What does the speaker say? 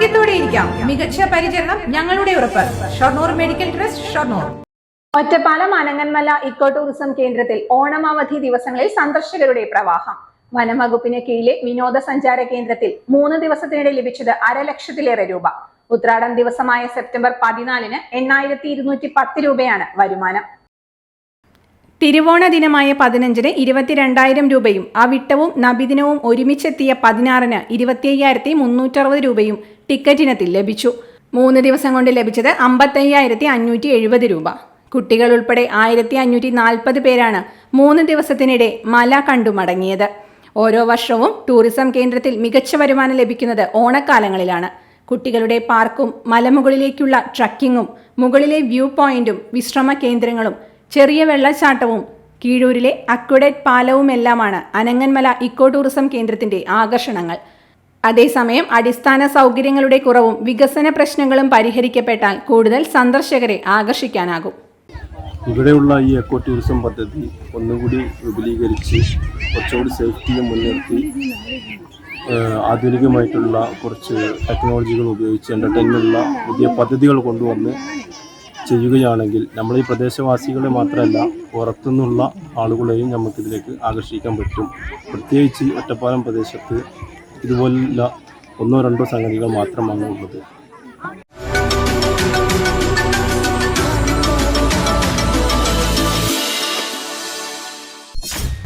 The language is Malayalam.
ആരോഗ്യത്തോടെ ഇരിക്കാം. മികച്ച പരിചരണം ഞങ്ങളുടെ ഉറപ്പ്. Shoranur medical trust Shoranur. Ottapalam Ananganmala eco tourism കേന്ദ്രത്തിൽ ഓണമാവധി ദിവസങ്ങളിൽ സന്ദർശകരുടെ പ്രവാഹം. വനം വകുപ്പിന് കീഴിലെ വിനോദസഞ്ചാര കേന്ദ്രത്തിൽ മൂന്ന് ദിവസത്തിനിടെ ലഭിച്ചത് അരലക്ഷത്തിലേറെ രൂപ. ഉത്രാടം ദിവസമായ സെപ്റ്റംബർ പതിനാലിന് എണ്ണായിരത്തി ഇരുന്നൂറ്റി പത്ത് രൂപയാണ് വരുമാനം. തിരുവോണ ദിനമായ പതിനഞ്ചിന് ഇരുപത്തിരണ്ടായിരം രൂപയും ആ വിട്ടവും നബിദിനവും ഒരുമിച്ചെത്തിയ പതിനാറിന് ഇരുപത്തിയ്യായിരത്തി മുന്നൂറ്ററുപത് രൂപയും ടിക്കറ്റിനത്തിൽ ലഭിച്ചു. മൂന്ന് ദിവസം കൊണ്ട് ലഭിച്ചത് അമ്പത്തയ്യായിരത്തി അഞ്ഞൂറ്റി എഴുപത് രൂപ. കുട്ടികൾ ഉൾപ്പെടെ ആയിരത്തി അഞ്ഞൂറ്റി നാൽപ്പത് പേരാണ് മൂന്ന് ദിവസത്തിനിടെ മല കണ്ടു മടങ്ങിയത് ഓരോ വർഷവും ടൂറിസം കേന്ദ്രത്തിൽ മികച്ച വരുമാനം ലഭിക്കുന്നത് ഓണക്കാലങ്ങളിലാണ്. കുട്ടികളുടെ പാർക്കും മലമുകളിലേക്കുള്ള ട്രക്കിങ്ങും മുകളിലെ വ്യൂ പോയിന്റും വിശ്രമ കേന്ദ്രങ്ങളും ചെറിയ വെള്ളച്ചാട്ടവും കീഴൂരിലെ അക്വഡറ്റ് പാലവുമെല്ലാമാണ് അനങ്ങന്മല ഇക്കോ ടൂറിസം കേന്ദ്രത്തിന്റെ ആകർഷണങ്ങൾ. അതേസമയം അടിസ്ഥാന സൗകര്യങ്ങളുടെ കുറവും വികസന പ്രശ്നങ്ങളും പരിഹരിക്കപ്പെട്ടാൽ കൂടുതൽ സന്ദർശകരെ ആകർഷിക്കാനാകും. ഇവിടെയുള്ള ഈ എക്കോ ടൂറിസം പദ്ധതി ഒന്നുകൂടി വിപുലീകരിച്ച് കുറച്ചുകൂടി സേഫ്റ്റിയെ മുൻനിർത്തി ആധുനികമായിട്ടുള്ള കുറച്ച് ടെക്നോളജികൾ ഉപയോഗിച്ച് എന്റർടൈൻമെന്റുള്ള പുതിയ പദ്ധതികൾ കൊണ്ടുവന്ന് ചെയ്യുകയാണെങ്കിൽ നമ്മൾ ഈ പ്രദേശവാസികളെ മാത്രമല്ല പുറത്തുനിന്നുള്ള ആളുകളെയും നമുക്കിതിലേക്ക് ആകർഷിക്കാൻ പറ്റും. പ്രത്യേകിച്ച് ഒറ്റപ്പാലം പ്രദേശത്ത് ഇതുപോലുള്ള ഒന്നോ രണ്ടോ സംഗതികൾ മാത്രമാണ് ഉള്ളത്. you